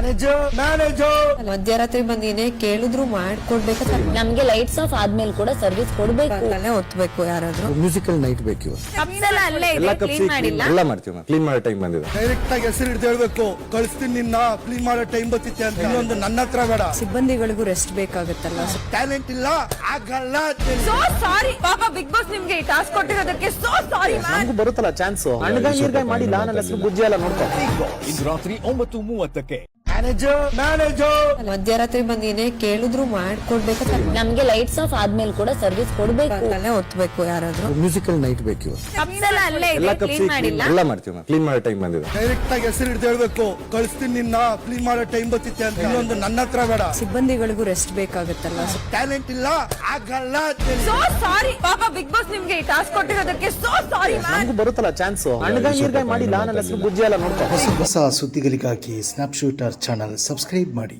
Manager manager ಮಧ್ಯರಾತ್ರಿ ಬಂದಿನೇ ಏನೇ ಕೇಳಿದ್ರು ಮಾಡ್ಕೊಡ್ಬೇಕು. ನಮ್ಗೆ ಲೈಟ್ಸ್ ಆಫ್ ಆದ್ಮೇಲೆ ಕೂಡ ಸರ್ವಿಸ್ ಕೊಡ್ಬೇಕು. ಅಲ್ಲೇ ಒತ್ತಬೇಕು ಯಾರಾದ್ರೂ. ಮ್ಯೂಸಿಕಲ್ ನೈಟ್ ಬೇಕು ಇವತ್ತು. ಅಲ್ಲೇ ಎಲ್ಲ ಕಪ್ಸಿ ಎಲ್ಲ ಮಾಡ್ತೀವಿ ಮ್ಯಾಮ್. ಕ್ಲೀನ್ ಮಾಡೋ ಟೈಮ್ ಬಂದಿದೆ. ಡೈರೆಕ್ಟ್ ಆಗಿ ಹೆಸರು ಹಿಡಿದು ಹೇಳ್ಬೇಕು. ಕಳಿಸ್ತೀನಿ ನಿನ್ನ ಕ್ಲೀನ್ ಮಾಡೋ ಟೈಮ್ ಬತ್ತಿತ್ತೆ ಅಂತ. ಇನ್ನೊಂದು ನನ್ನ ಹತ್ರ ಬೇಡ. ಸಿಬ್ಬಂದಿಗಳಿಗೂ ರೆಸ್ಟ್ ಬೇಕಾಗುತ್ತಲ್ಲ. ಟ್ಯಾಲೆಂಟ್ ಇಲ್ಲ ಆಗಲ್ಲ ಸೋ ಸಾರಿ ಪಾಪ ಬಿಗ್ ಬಾಸ್ ನಿಮ್ಗೆ ಈ ಟಾಸ್ಕ್ ಕೊಟ್ಟಿರೋದಕ್ಕೆ ಸೋ ಸಾರಿ ನಮಗೂ ಬರುತ್ತಲ್ಲ ಚಾನ್ಸ್ ಅಣ್ಣಗಾಯಿ ನೀರ್ಗಾಯಿ ಮಾಡಿಲ್ಲ ನನ್ನ ಹೆಸರು ಗುಜ್ಜಿ ಎಲ್ಲ ನೋಡ್ಕೊ. ಇಂದು ರಾತ್ರಿ ಒಂಬತ್ತು ಮೂವತ್ತಕ್ಕೆ. ಮಧ್ಯರಾತ್ರಿ ಬಂದು ಏನೇ ಕೇಳಿದ್ರು ಮಾಡ್ಕೊಡ್ಬೇಕು. ನಮ್ಗೆ ಲೈಟ್ಸ್ ಆಫ್ ಆದ್ಮೇಲೆ ಕೂಡ ಸರ್ವಿಸ್ ಕೊಡ್ಬೇಕು. ಅಲ್ಲೇ ಒತ್ತಬೇಕು ಯಾರಾದ್ರೂ. ಮ್ಯೂಸಿಕಲ್ ನೈಟ್ ಬೇಕು ಇವತ್ತು ಅಲ್ಲೇ ಎಲ್ಲ ಮಾಡ್ತೀವಿ ಕ್ಲೀನ್ ಮಾಡೋ ಟೈಮ್ ಬಂದಿದೆ. ಡೈರೆಕ್ಟ್ ಆಗಿ ಹೆಸರು ಹಿಡಿದು ಹೇಳ್ಬೇಕು. ಕಳಿಸ್ತೀನಿ ನಿನ್ನ ಕ್ಲೀನ್ ಮಾಡೋ ಟೈಮ್ ಬತ್ತಿತ್ತೆ ಅಂತ. ಇನ್ನೊಂದು ನನ್ನ ಹತ್ರ ಬೇಡ. ಸಿಬ್ಬಂದಿಗಳಿಗೂ ರೆಸ್ಟ್ ಬೇಕಾಗುತ್ತಲ್ಲ? ಟ್ಯಾಲೆಂಟ್ ಇಲ್ಲ ಆಗಲ್ಲ ಸೋ ಸಾರಿ ಪಾಪ ಬಿಗ್ ಬಾಸ್ ನಿಮ್ಗೆ ಈ ಟಾಸ್ಕ್ ಕೊಟ್ಟಿರೋದಕ್ಕೆ ಸೋ ಸಾರಿ ನಮಗೂ ಬರುತ್ತಲ್ಲ ಚಾನ್ಸ್ ಅಣ್ಣಗಾಯಿ ನೀರ್ಗಾಯಿ ಮಾಡಿಲ್ಲ ನನ್ನ ಹೆಸರು ಬುಜ್ಜಿ ಎಲ್ಲ ನೋಡ್ತಾ ಹೊಸ ಹೊಸ ಸುದ್ದಿಗಳಿಗಾಗಿ ಸ್ನ್ಯಾಪ್ಶೂಟರ್ ಚಾನಲ್ ಸಬ್ಸ್ಕ್ರೈಬ್ ಮಾಡಿ